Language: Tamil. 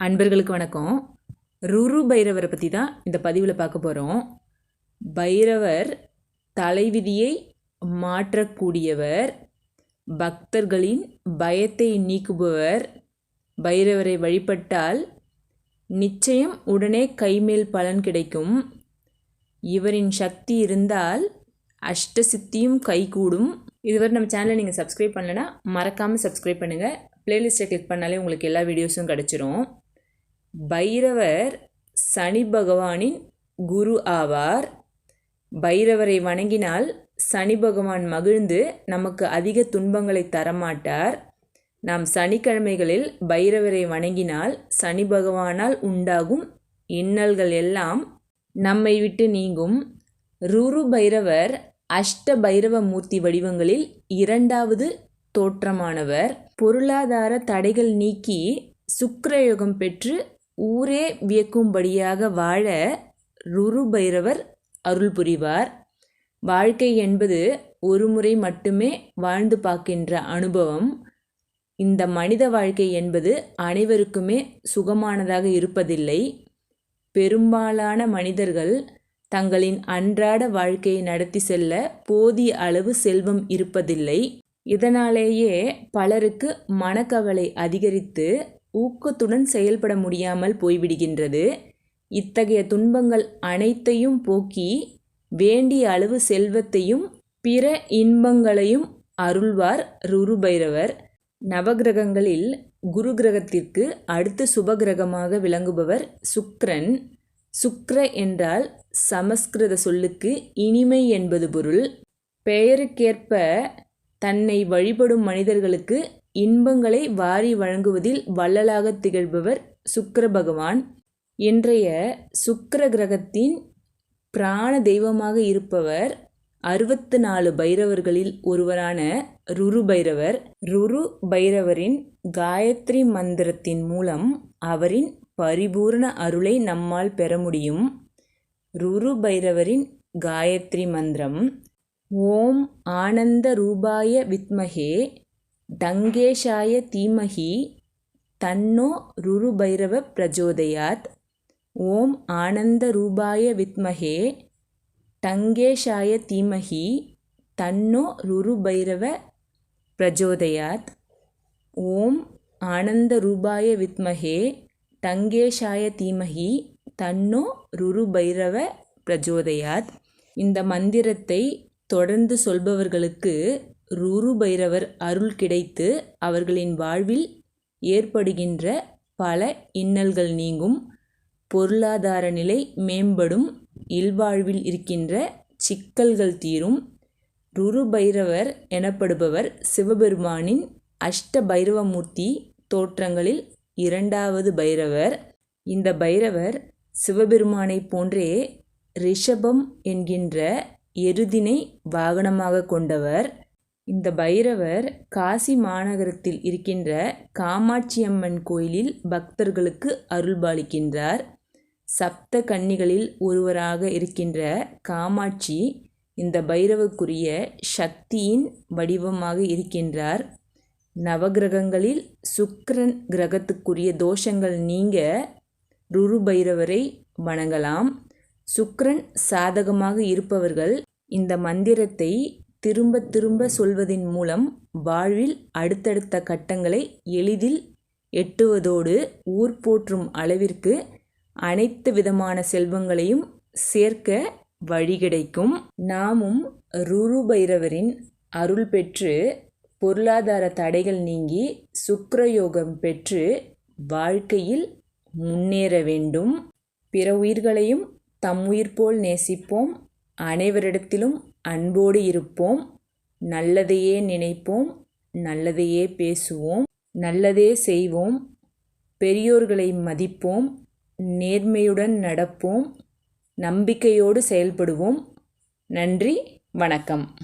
அன்பர்களுக்கு வணக்கம். ருரு பைரவரை பற்றி தான் இந்த பதிவில் பார்க்க போகிறோம் பைரவர் தலைவிதியை மாற்றக்கூடியவர். பக்தர்களின் பயத்தை நீக்குபவர். பைரவரை வழிபட்டால் நிச்சயம் உடனே கைமேல் பலன் கிடைக்கும். இவரின் சக்தி இருந்தால் அஷ்டசித்தியும் கைகூடும். இதுவரை நம்ம சேனலை நீங்கள் சப்ஸ்கிரைப் பண்ணலைன்னா மறக்காமல் சப்ஸ்கிரைப் பண்ணுங்கள் ப்ளேலிஸ்ட்டை கிளிக் பண்ணாலே உங்களுக்கு எல்லா வீடியோஸும் கிடச்சிரும். பைரவர் சனி பகவானின் குரு ஆவார். பைரவரை வணங்கினால் சனி பகவான் மகிழ்ந்து நமக்கு அதிக துன்பங்களை தரமாட்டார். நாம் சனிக்கிழமைகளில் பைரவரை வணங்கினால் சனி பகவானால் உண்டாகும் இன்னல்கள் எல்லாம் நம்மை விட்டு நீங்கும். ருரு பைரவர் அஷ்ட பைரவ மூர்த்தி வடிவங்களில் இரண்டாவது தோற்றமானவர். பொருளாதார தடைகள் நீக்கி சுக்கரயோகம் பெற்று ஊரே வியக்கும்படியாக வாழ ருரு பைரவர் அருள் புரிவார் வாழ்க்கை என்பது ஒரு முறை மட்டுமே வாழ்ந்து பார்க்கின்ற அனுபவம். இந்த மனித வாழ்க்கை என்பது அனைவருக்குமே சுகமானதாக இருப்பதில்லை. பெரும்பாலான மனிதர்கள் தங்களின் அன்றாட வாழ்க்கையை நடத்தி செல்ல போதிய அளவு செல்வம் இருப்பதில்லை. இதனாலேயே பலருக்கு மனக்கவலை அதிகரித்து ஊக்கத்துடன் செயல்பட முடியாமல் போய்விடுகின்றது. இத்தகைய துன்பங்கள் அனைத்தையும் போக்கி வேண்டிய அளவு செல்வத்தையும் பிற இன்பங்களையும் அருள்வார் ருருபைரவர். நவகிரகங்களில் குரு கிரகத்திற்கு அடுத்து சுபகிரகமாக விளங்குபவர் சுக்ரன். சுக்ர என்றால் சமஸ்கிருத சொல்லுக்கு இனிமை என்பது பொருள். பெயருக்கேற்ப தன்னை வழிபடும் மனிதர்களுக்கு இன்பங்களை வாரி வழங்குவதில் வள்ளலாக திகழ்பவர் சுக்கர பகவான். இன்றைய சுக்கர கிரகத்தின் பிராண தெய்வமாக இருப்பவர் அறுபத்து நாலு பைரவர்களில் ஒருவரான ருரு பைரவர். ருரு பைரவரின் காயத்ரி மந்திரத்தின் மூலம் அவரின் பரிபூர்ண அருளை நம்மால் பெற முடியும். ருரு பைரவரின் காயத்ரி மந்திரம். ஓம் ஆனந்த ரூபாய வித்மகே. டங்கேஷாய தீமஹி தன்னோ ருரு பைரவ பிரஜோதயாத். ஓம் ஆனந்த ரூபாய வித்மஹே டங்கேஷாய தீமஹி தன்னோ ருரு பைரவ பிரஜோதயாத். ஓம் ஆனந்த ரூபாய வித்மஹே டங்கேஷாய தீமஹி தன்னோ ருரு பைரவ பிரஜோதயாத். இந்த மந்திரத்தை தொடர்ந்து சொல்பவர்களுக்கு ருரு பைரவர் அருள் கிடைத்து அவர்களின் வாழ்வில் ஏற்படுகின்ற பல இன்னல்கள் நீங்கும். பொருளாதார நிலை மேம்படும். இல்வாழ்வில் இருக்கின்ற சிக்கல்கள் தீரும். ருரு பைரவர் எனப்படுபவர் சிவபெருமானின் அஷ்ட பைரவமூர்த்தி தோற்றங்களில் இரண்டாவது பைரவர். இந்த பைரவர் சிவபெருமானை போன்றே ரிஷபம் என்கின்ற எருதினை வாகனமாக கொண்டவர். இந்த பைரவர் காசி மாநகரத்தில் இருக்கின்ற காமாட்சியம்மன் கோயிலில் பக்தர்களுக்கு அருள்பாலிக்கின்றார். சப்த கன்னிகளில் ஒருவராக இருக்கின்ற காமாட்சி இந்த பைரவக்குரிய சக்தியின் வடிவமாக இருக்கின்றார். நவகிரகங்களில் சுக்கரன் கிரகத்துக்குரிய தோஷங்கள் நீங்க ருரு பைரவரை வணங்கலாம். சுக்கரன் சாதகமாக இருப்பவர்கள் இந்த மந்திரத்தை திரும்ப திரும்ப சொல்வதின் மூலம் வாழ்வில் அடுத்தடுத்த கட்டங்களை எளிதில் எட்டுவதோடு ஊர் போற்றும் அளவிற்கு அனைத்து விதமான செல்வங்களையும் சேர்க்க வழி கிடைக்கும். நாமும் ருரு பைரவரின் அருள் பெற்று பொருளாதார தடைகள் நீங்கி சுக்ரயோகம் பெற்று வாழ்க்கையில் முன்னேற வேண்டும். பிற உயிர்களையும் தம் உயிர் போல் நேசிப்போம். அனைவரிடத்திலும் அன்போடு இருப்போம். நல்லதையே நினைப்போம். நல்லதையே பேசுவோம். நல்லதே செய்வோம். பெரியோர்களை மதிப்போம். நேர்மையுடன் நடப்போம். நம்பிக்கையோடு செயல்படுவோம். நன்றி. வணக்கம்.